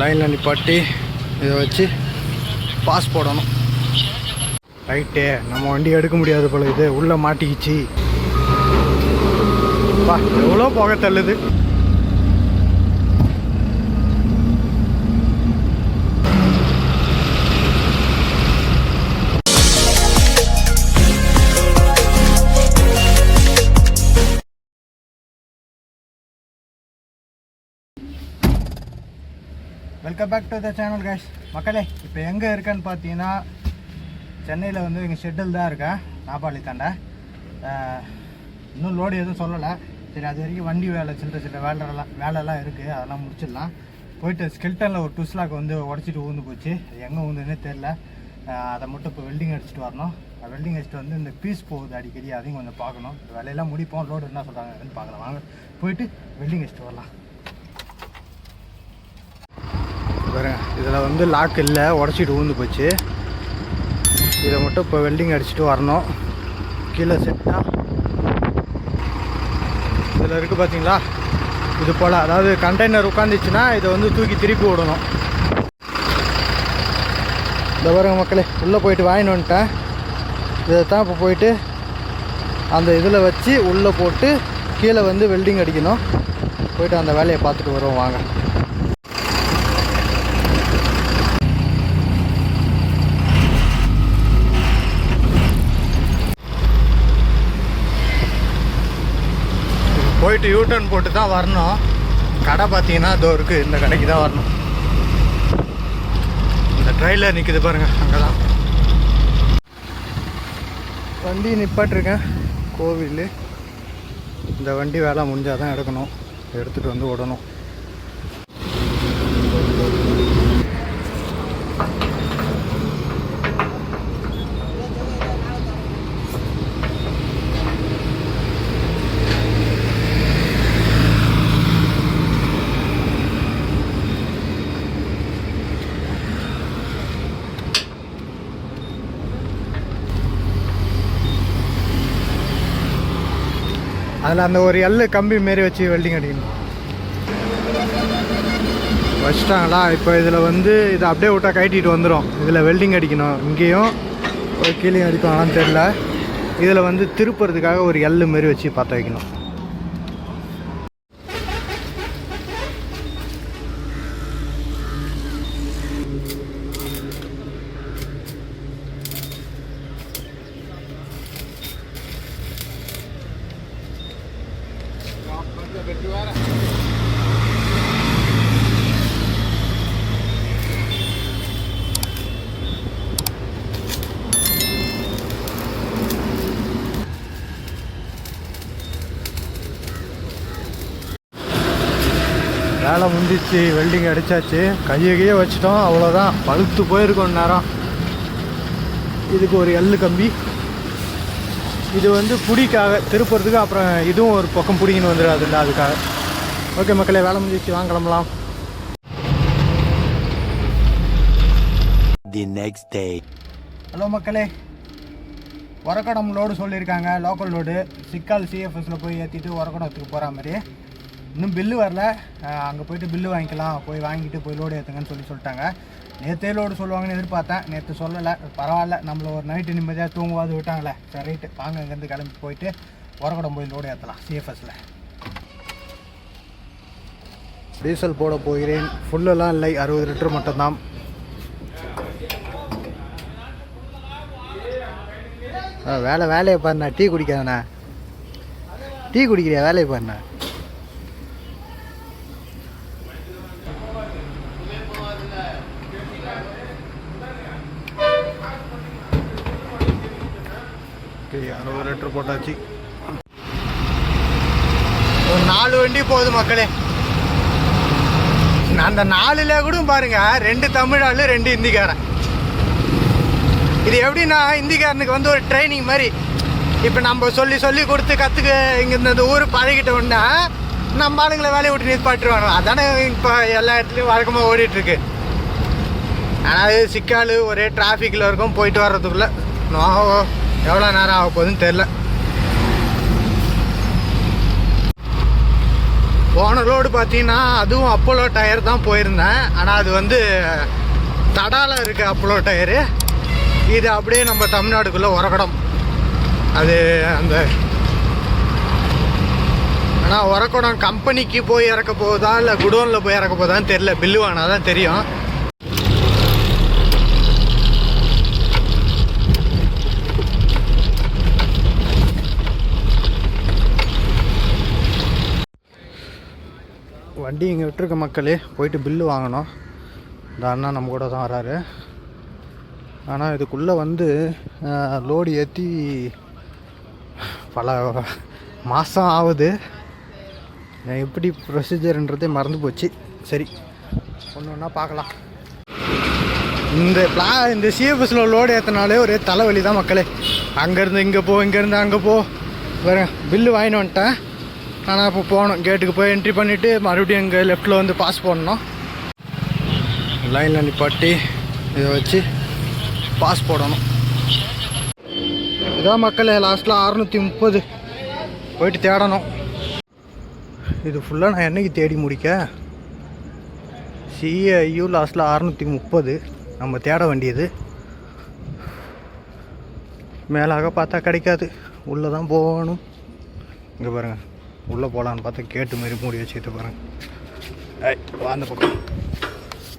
லைனில் நிப்பாட்டி இதை வச்சு பாஸ் போடணும். ரைட்டு நம்ம வண்டி எடுக்க முடியாது போல இது. உள்ளே மாட்டிக்கிச்சு. வா எவ்வளோ புகை தள்ளுது? Welcome back to the channel Cash மக்களே இப்போ எங்கே இருக்கேன்னு பார்த்தீங்கன்னா சென்னையில் வந்து எங்கள் ஷெட்டில் தான் இருக்கேன் நாப்பாளி தாண்டை. இன்னும் லோடு எதுவும் சொல்லலை. சரி அது வரைக்கும் வண்டி வேலை சில்லற சில்லற வேலைலாம் வேலைலாம் இருக்குது அதெல்லாம் முடிச்சிடலாம். போயிட்டு ஸ்கெல்டனில் ஒரு டூஸ்லாக் வந்து உடச்சிட்டு ஊந்து போச்சு. அது எங்கே ஊந்துன்னே தெரில அதை மட்டும் இப்போ வெல்டிங் அடிச்சுட்டு வரணும். வெல்டிங் அடிச்சுட்டு வந்து இந்த பீஸ் போகுது அடிக்கடி. அதையும் கொஞ்சம் பார்க்கணும். இந்த வேலையெல்லாம் முடிப்போம். லோடு என்ன சொல்கிறாங்கன்னு பார்க்கலாம். வாங்க போயிட்டு வெல்டிங் அடிச்சுட்டு வரலாம். பாருங்க. இதில் வந்து லாக் இல்லை உடச்சிட்டு ஊந்து போச்சு. இதை மட்டும் இப்போ வெல்டிங் அடிச்சுட்டு வரணும். கீழே செட்டாக இதில் இருக்குது பார்த்தீங்களா இது போல் அதாவது கண்டெய்னர் உட்காந்துச்சுன்னா இதை வந்து தூக்கி திருப்பி விடணும். இந்த பாருங்க மக்களே உள்ளே போயிட்டு வாங்கிட்டு வந்துட்டேன். இதை தான் இப்போ போயிட்டு அந்த இதில் வச்சு உள்ளே போட்டு கீழே வந்து வெல்டிங் அடிக்கணும். போயிட்டு அந்த வேலையை பார்த்துட்டு வருவோம் வாங்க. போயிட்டு யூட்டர்ன் போட்டு தான் வரணும். கடை பார்த்தீங்கன்னா இதோ இருக்குது இந்த கடைக்கு தான் வரணும். இந்த ட்ரெயிலர் நிற்குது பாருங்க. அங்கே தான் வண்டி நிப்பாட்டிருக்கேன். கோவில். இந்த வண்டி வேலை முடிஞ்சால் தான் எடுக்கணும். எடுத்துகிட்டு வந்து விடணும். அதில் அந்த ஒரு எல் கம்பி மாரி வச்சு வெல்டிங் அடிக்கணும். வச்சிட்டாங்களா? இப்போ இதில் வந்து இதை அப்படியே விட்டா கட்டிட்டு வந்துடும் இதில் வெல்டிங் அடிக்கணும். இங்கேயும் ஒரு கீழே அடிப்பாங்களான்னு தெரில இதில் வந்து திருப்புறதுக்காக ஒரு எல் மாரி வச்சு பற்ற வைக்கணும். முடிஞ்சிச்சு வெல்டிங் அடிச்சாச்சு. கையை கையை வச்சிட்டோம். அவ்வளோதான் பழுத்து போயிருக்கோம் நேரம். இதுக்கு ஒரு எள்ளு கம்பி. இது வந்து புடிக்காக திருப்புறதுக்கு அப்புறம் இதுவும் ஒரு பக்கம் பிடிக்கின்னு வந்துடாது இல்லை அதுக்காக. ஓகே மக்களே வேலை முடிஞ்சிச்சு வாங்க கிளம்பலாம். The next day. ஹலோ மக்களே. உரக்கடம் லோடு சொல்லியிருக்காங்க. லோக்கல் லோடு சிக்கால் சிஎஃப்எஸில் போய் ஏற்றிட்டு உரக்கடத்துக்கு போகிற மாதிரி. இன்னும் பில்லு வரல. அங்கே போயிட்டு பில்லு வாங்கிக்கலாம். போய் வாங்கிட்டு போய் லோடு ஏற்றுங்கன்னு சொல்லி சொல்லிட்டாங்க. நேற்றே லோடு சொல்லுவாங்கன்னு எதிர்பார்த்தேன். நேற்று சொல்லலை. பரவாயில்ல. நம்மளை ஒரு நைட்டு நிம்மதியாக தூங்குவாது விட்டாங்களே. சரி ரைட்டு. வாங்க இங்கேருந்து கிளம்பி போயிட்டு உரக்கடம் போய் லோடு ஏற்றலாம் சிஎஃப்எஸில் டீசல் போட போகிறேன். ஃபுல்லெல்லாம் இல்லை. அறுபது லிட்டர் மட்டும்தான். வேலை வேலையை பாருண்ணா. டீ குடிக்காதண்ணா. டீ குடிக்கிறியா? வேலையை பாருண்ணா. அறுபது லிட்டர் போட்டாச்சு. ஒரு நாலு வண்டி போகுது மக்களே. அந்த நாலுல கூட பாருங்க ரெண்டு தமிழ் ஆளு ரெண்டு ஹிந்திக்காரன் இது எப்படின்னா ஹிந்திக்காரனுக்கு வந்து ஒரு ட்ரைனிங் மாதிரி. இப்போ நம்ம சொல்லி சொல்லி கொடுத்து கற்றுக்க இங்கே இந்த ஊர் பழகிட்ட உடனே நம்ம ஆளுங்களை வேலையை விட்டு நிற்பாட்டுருவாங்க அதானே இப்போ எல்லா இடத்துலையும் வழக்கமாக ஓடிட்டுருக்கு. ஆனால் சிக்கால் ஒரே டிராஃபிக்கில் இருக்கும் போயிட்டு வர்றதுக்குள்ளே. எவ்வளோ நேரம் ஆக போகுதுன்னு தெரில போன லோடு பார்த்தீங்கன்னா அதுவும் அப்போலோ டயர் தான் போயிருந்தேன். ஆனால் அது வந்து தடால இருக்க அப்போலோ டயரு. இது அப்படியே நம்ம தமிழ்நாடுக்குள்ளே உரக்கடம் அது அந்த ஆனால் உரக்கடம் கம்பெனிக்கு போய் இறக்க போகுதா இல்லை குடோனில் போய் இறக்க போகுதான்னு தெரில பில்லு வாங்கினா தான் தெரியும். வண்டி இங்கே விட்டுருக்க மக்களே போயிட்டு பில்லு வாங்கணும். இந்த அண்ணா நம்ம கூட தான் வராரு. ஆனால் இதுக்குள்ளே வந்து லோடு ஏற்றி பல மாதம் ஆகுது. எப்படி ப்ரொசீஜர்ன்றதே மறந்து போச்சு. சரி ஒன்று ஒன்றா பார்க்கலாம். இந்த பிளா இந்த சிஎஃப்எஸில் லோடு ஏற்றினாலே ஒரே தலைவலி தான் மக்களே. அங்கேருந்து இங்கே போ இங்கேருந்து அங்கே போ. வேறு பில்லு வாங்கின்னு வந்துட்டேன். ஆனால் இப்போ போகணும். கேட்டுக்கு போய் என்ட்ரி பண்ணிவிட்டு மறுபடியும் இங்கே லெஃப்ட்டில் வந்து பாஸ் போடணும். லைனில் நிப்பாட்டி இதை வச்சு பாஸ் போடணும். இதான் மக்களே லாஸ்ட்டில் அறநூற்றி முப்பது. போயிட்டு தேடணும். இது ஃபுல்லாக நான் என்னைக்கு தேடி முடிக்க? சிஏஐயு லாஸ்ட்டில் அறநூற்றி முப்பது. நம்ம தேட வேண்டியது. மேலாக பார்த்தா கிடைக்காது. உள்ளே தான் போகணும். இங்கே பாருங்கள் உள்ளே போகலான்னு பார்த்தா கேட்டு மாதிரி மூடி வச்சுக்கிட்டு போகிறேன். ஐய் அந்த பக்கம்.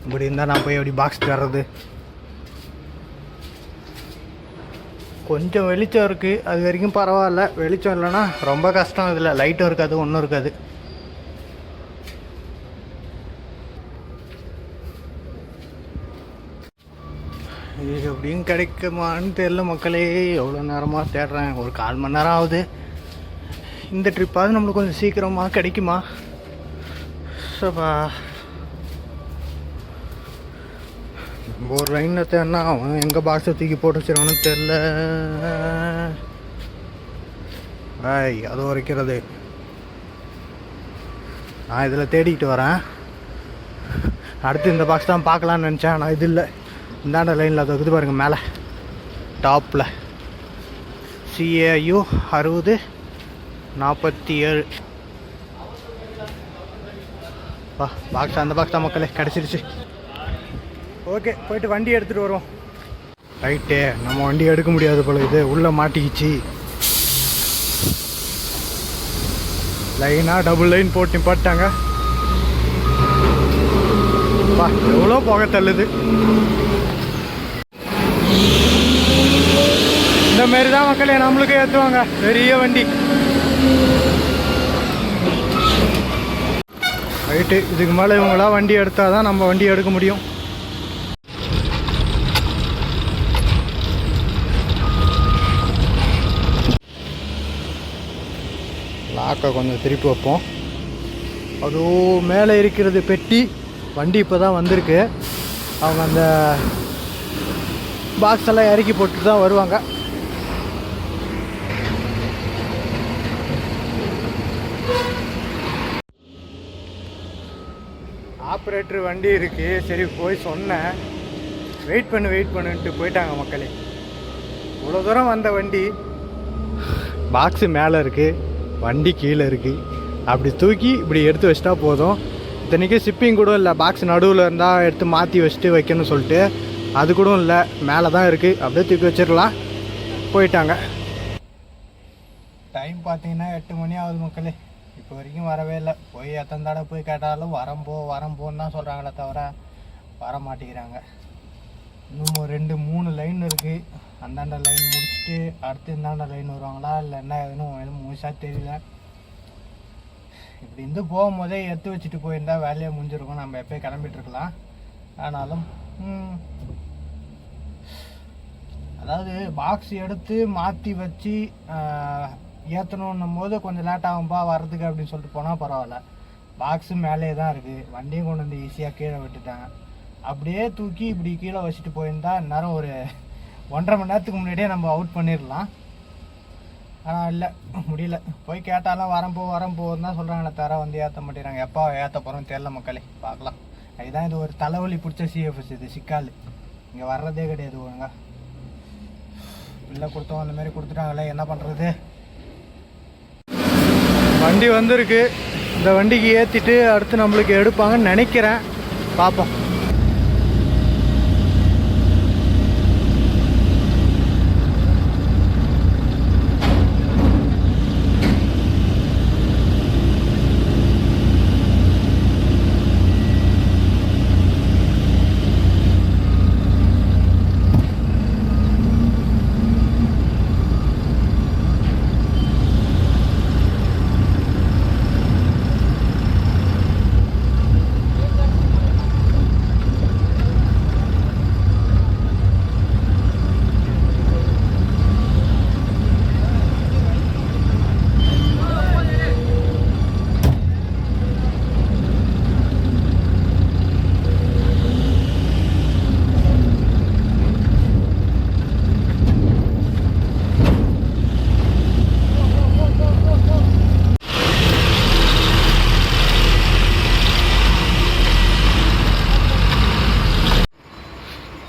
இப்படி இருந்தால் நான் போய் எப்படி பாக்ஸ் தர்றது? கொஞ்சம் வெளிச்சம் இருக்குது அது வரைக்கும் பரவாயில்ல. வெளிச்சம் இல்லைன்னா ரொம்ப கஷ்டம் இதில். லைட்டும் இருக்காது ஒன்றும் இருக்காது. இது எப்படியும் கிடைக்குமான்னு தெரில மக்களே. எவ்வளோ நேரமாக தேடுறேன். ஒரு கால் மணி நேரம் ஆகுது. இந்த ட்ரிப்பாவது நம்மளுக்கு கொஞ்சம் சீக்கிரமாக கிடைக்குமா? சபா. நம்ம ஒரு லைனில் தேடினா அவன் எங்கே பாக்ஸை தூக்கி போட்டு வச்சிருவானு தெரில ஐய் அது உரைக்கிறது. நான் இதில் தேடிக்கிட்டு வரேன். அடுத்து இந்த பாக்ஸ் தான் பார்க்கலான்னு நினச்சேன் ஆனால் இது இல்லை. இந்தாண்ட லைனில் அது இருக்குது பாருங்கள் மேலே. டாப்பில் சிஏயு அறுபது. நாற்பத்தி ஏழு. வா பாக்ஸ் அந்த பாக்ஸ் தான் மக்களே கிடச்சிருச்சு. ஓகே போயிட்டு வண்டி எடுத்துகிட்டு வருவோம். ரைட்டே நம்ம வண்டி எடுக்க முடியாது போல இது. உள்ளே மாட்டிக்கிச்சு. லைனாக டபுள் லைன் போட்டு நிப்பாட்டாங்க வா எவ்வளோ புகை தள்ளுது. இந்த மாதிரி தான் மக்களே நம்மளுக்கு ஏற்றுவாங்க பெரிய வண்டி. ரைட்டு இதுக்கு மேலே இவங்களாம் வண்டி எடுத்தால் தான் நம்ம வண்டி எடுக்க முடியும். லாக்கை கொஞ்சம் திருப்பி வைப்போம். அதோ மேலே இருக்கிறது பெட்டி வண்டி இப்போ தான் வந்திருக்கு. அவங்க அந்த பாக்ஸ் எல்லாம் இறக்கி போட்டு தான் வருவாங்க. ஆப்ரேட்டர் வண்டி இருக்கு. சரி போய் சொன்னேன். வெயிட் பண்ணு வெயிட் பண்ணுன்ட்டு போயிட்டாங்க மக்களே. இவ்வளோ தூரம் வந்த வண்டி. பாக்ஸு மேலே இருக்குது வண்டி கீழே இருக்குது அப்படி தூக்கி இப்படி எடுத்து வச்சிட்டா போதும். இத்தனைக்கும் ஷிப்பிங் கூட இல்லை. பாக்ஸ் நடுவில் இருந்தால் எடுத்து மாற்றி வச்சுட்டு வைக்கணும்னு சொல்லிட்டு அது கூட இல்லை. மேலே தான் இருக்குது அப்படியே தூக்கி வச்சிடலாம். போயிட்டாங்க. டைம் பார்த்தீங்கன்னா எட்டு மணி ஆகுது மக்களே. இப்போ வரைக்கும் வரவே இல்லை. போய் எத்தனை தடவை போய் கேட்டாலும் வரம்போ வரம்போன்னு தான் சொல்கிறாங்களே தவிர வர மாட்டேங்கிறாங்க. இன்னும் ஒரு ரெண்டு மூணு லைன் இருக்குது அந்தாண்ட லைன் முடிச்சுட்டு அடுத்து இந்தாண்ட லைன் வருவாங்களா? இல்லை என்ன ஏதுன்னு எதுவும் முழுசாக தெரியல. இப்படி இருந்து போகும்போதே எடுத்து வச்சுட்டு போயிருந்தால் வேலையை முடிஞ்சிருக்கும். நம்ம எப்போயும் கிளம்பிட்டு இருக்கலாம். ஆனாலும் அதாவது பாக்ஸ் எடுத்து மாற்றி வச்சு ஏற்றணும் போது கொஞ்சம் லேட் ஆகும்பா வர்றதுக்கு அப்படின்னு சொல்லிட்டு போனால் பரவாயில்ல. பாக்ஸு மேலே தான் இருக்குது வண்டியும் கொண்டு வந்து ஈஸியாக கீழே விட்டுட்டாங்க அப்படியே தூக்கி இப்படி கீழே வச்சுட்டு போயிருந்தா இந்நேரம் ஒரு ஒன்றரை மணி நேரத்துக்கு முன்னாடியே நம்ம அவுட் பண்ணிடலாம். ஆனால் இல்லை. முடியல. போய் கேட்டாலும் வரம்போ வரம்போன்னு தான் சொல்கிறாங்களே தர வந்து ஏற்ற மாட்டேறாங்க எப்போ ஏற்ற போகிறோம் தெரில மக்களே. பார்க்கலாம். இதுதான் இது ஒரு தலைவலி பிடிச்ச சிஎஃப்எஸ் இது சிக்கால். இங்கே வர்றதே கிடையாது ஒழுங்கா. இல்லை கொடுத்தோம் அந்த மாதிரி கொடுத்துட்டாங்களே என்ன பண்ணுறது வண்டி வந்திருக்கு. இந்த வண்டிக்கு ஏற்றிட்டு அடுத்து நம்மளுக்கு எடுப்பாங்கன்னு நினைக்கிறேன். பார்ப்போம்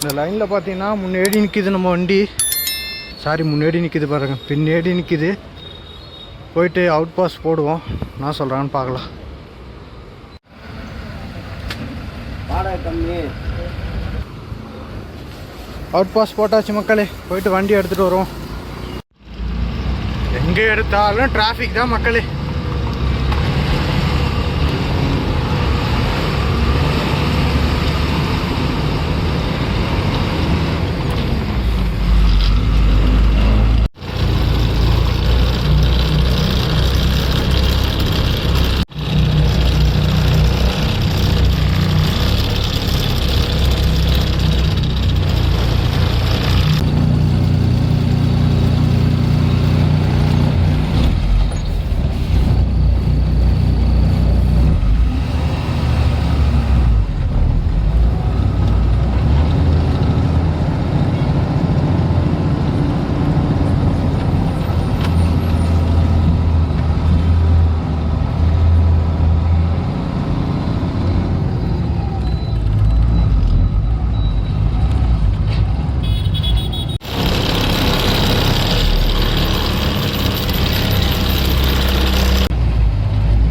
இந்த லைனில் பார்த்தீங்கன்னா முன்னாடி நிற்கிது நம்ம வண்டி. சாரி முன்னாடி நிற்கிது பாருங்க. பின்னாடி நிற்கிது போயிட்டு அவுட் பாஸ் போடுவோம். நான் சொல்கிறான்னு பார்க்கலாம். அவுட் பாஸ் போட்டாச்சு மக்களே. போயிட்டு வண்டி எடுத்துகிட்டு வருவோம். எங்கே எடுத்தாலும் டிராஃபிக் தான் மக்களே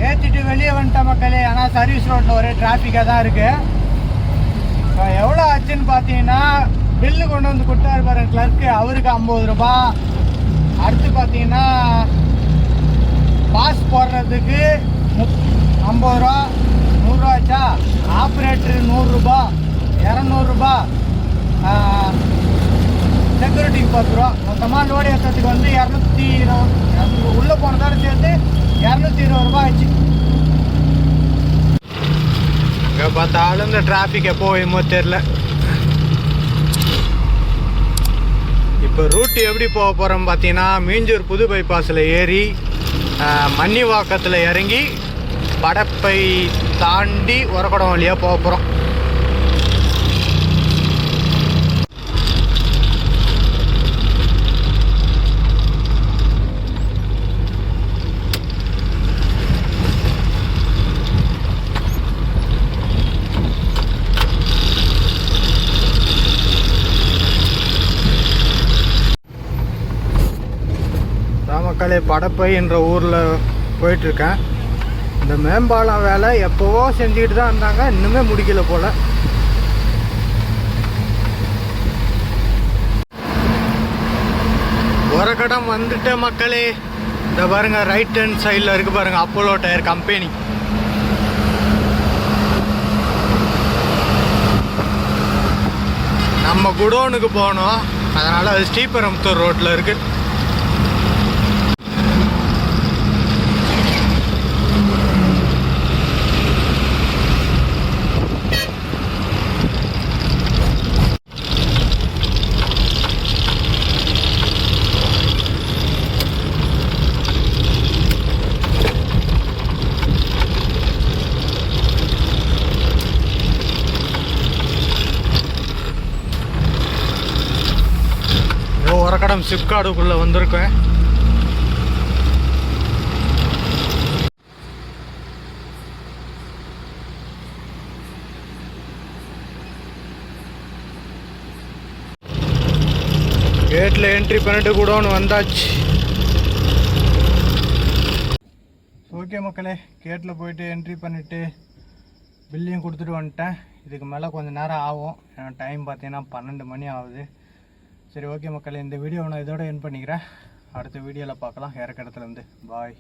ஏற்றிட்டு வெளியே மக்களே ஆனால் சர்வீஸ் ரோட்டில் ஒரே டிராஃபிக்காக தான் இருக்குது இப்போ எவ்வளோ ஆச்சுன்னு பார்த்தீங்கன்னா பில்லு கொண்டு வந்து கொடுத்தாரு பாரு கிளர்க்கு அவருக்கு ஐம்பது ரூபா. அடுத்து பார்த்தீங்கன்னா பாஸ் போடுறதுக்கு முப் ஐம்பது ரூபா. நூறுரூவா ஆச்சா? ஆப்ரேட்டரு நூறுரூபா இரநூறுபா செக்யூரிட்டிக்கு பத்து ரூபா. மொத்தமாக லோடு ஏற்றத்துக்கு வந்து இரநூத்தி இருபது உள்ளே போனதோட சேர்த்து இரநூத்தி இருபது ரூபாய் ஆச்சு இங்கே பார்த்தாலும் இந்த டிராஃபிக் எப்போ போயுமோ தெரில இப்போ ரூட் எப்படி போக போகிறோம் பார்த்தீங்கன்னா மீஞ்சூர் புது பைபாஸில் ஏறி மன்னிவாக்கத்தில் இறங்கி படப்பை தாண்டி உரக்குடம் வழியாக போக போகிறோம் நாமக்கலே படப்பை என்ற ஊரில் போயிட்டுருக்கேன். இந்த மேம்பாலம் வேலை எப்போவோ செஞ்சுக்கிட்டு தான் இருந்தாங்க இன்னுமே முடிக்கல போல். ஒரு கடம் வந்துட்ட மக்களே இந்த பாருங்க ரைட் ஹேண்ட் சைடில் இருக்கு பாருங்க அப்போலோ டயர் கம்பெனி நம்ம குடோனுக்கு போனோம். அதனால் அது ஸ்ரீபெரம்புத்தூர் ரோட்டில் இருக்குது உரக்கடம் சிப்காடுக்குள்ளே வந்திருக்கேன். கேட்டில் என்ட்ரி பண்ணிட்டு கூட வந்தாச்சு. ஓகே ஓகே மக்களே கேட்டில் போயிட்டு என்ட்ரி பண்ணிவிட்டு பில்லையும் கொடுத்துட்டு வந்துட்டேன். இதுக்கு மேலே கொஞ்சம் நேரம் ஆகும். ஏன்னா டைம் பார்த்தீங்கன்னா பன்னெண்டு மணி ஆகுது. சரி ஓகே மக்கள் இந்த வீடியோ நான் இதோட என் பண்ணிக்கிறேன். அடுத்த வீடியோவில் பார்க்கலாம். இறக்க இடத்துலேருந்து பாய்